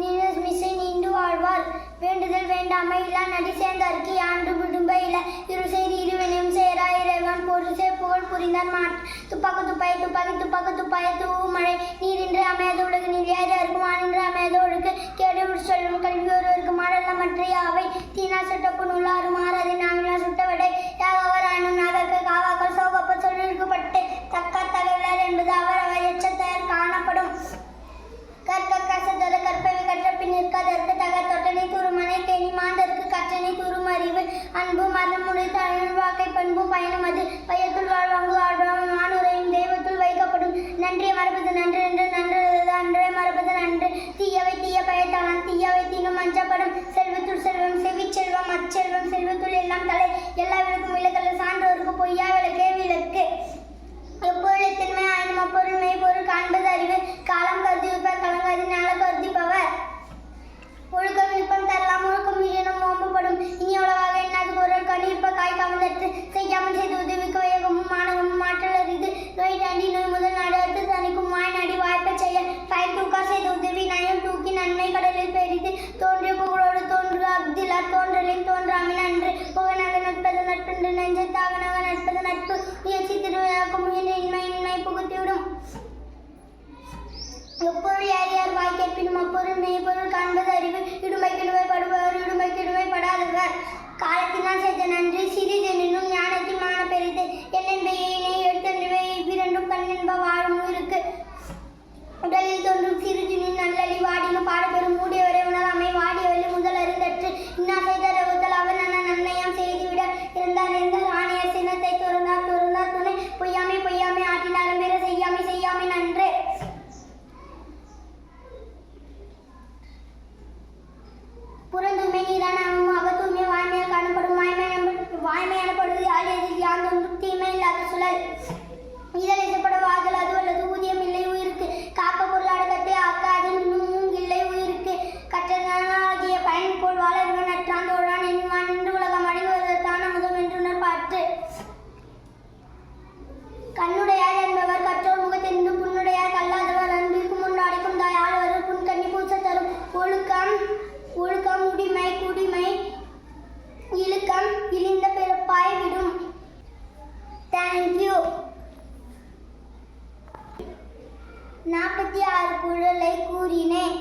நின்று மிசை நின்று வாழ்வார். வேண்டுதல் வேண்டாமை இல்லா. நடி சேர்ந்தார்க்கு யான்று விடும்ப இல. இரு செய்தி இருவினையும் சேரா இறைவன் பொருசே புகழ் புரிந்தார் மாட் துப்பாக்கு துப்பாய் துப்பாக்கி துப்பாக்கு துப்பாய தூ மழை. நீரின்று அமையாத உலகு நிலையாத இருக்கும் ஆனின்று அமையாத ஒழுக்கு கேடு சொல்லும் கல்வி ஒருவருக்கு மாடல்ல மற்ற அவை தீனா சுட்டப்பு நூலாறு மாறாது. நாங்களா சுட்ட പറയണം അത് പയ്യത്തുള്ള என்று நெஞ்சத்தாவனாக நட்பது நட்பு முயற்சி திருவிழாக்கும் முயன்ற இன்மை இன்மை புகுத்திவிடும் எப்பொருள் யார் யார் வாய் கேட்பினும் அப்பொருள் மெய்ப்பொருள் காண்பது அறிவு இடுமை கிடுமை படுபவர் இடுமை கிடுமை படாதவர் இருந்தார் எங்கள் ஆணையர் சின்னத்தை துறந்தார் துறந்தார் துணை. பொய்யாமை பொய்யாமை ஆட்டினாலும் பெற செய்யாமை செய்யாமை நன்று. புரந்த நாற்பத்தி ஆறு குழலை கூறினேன்.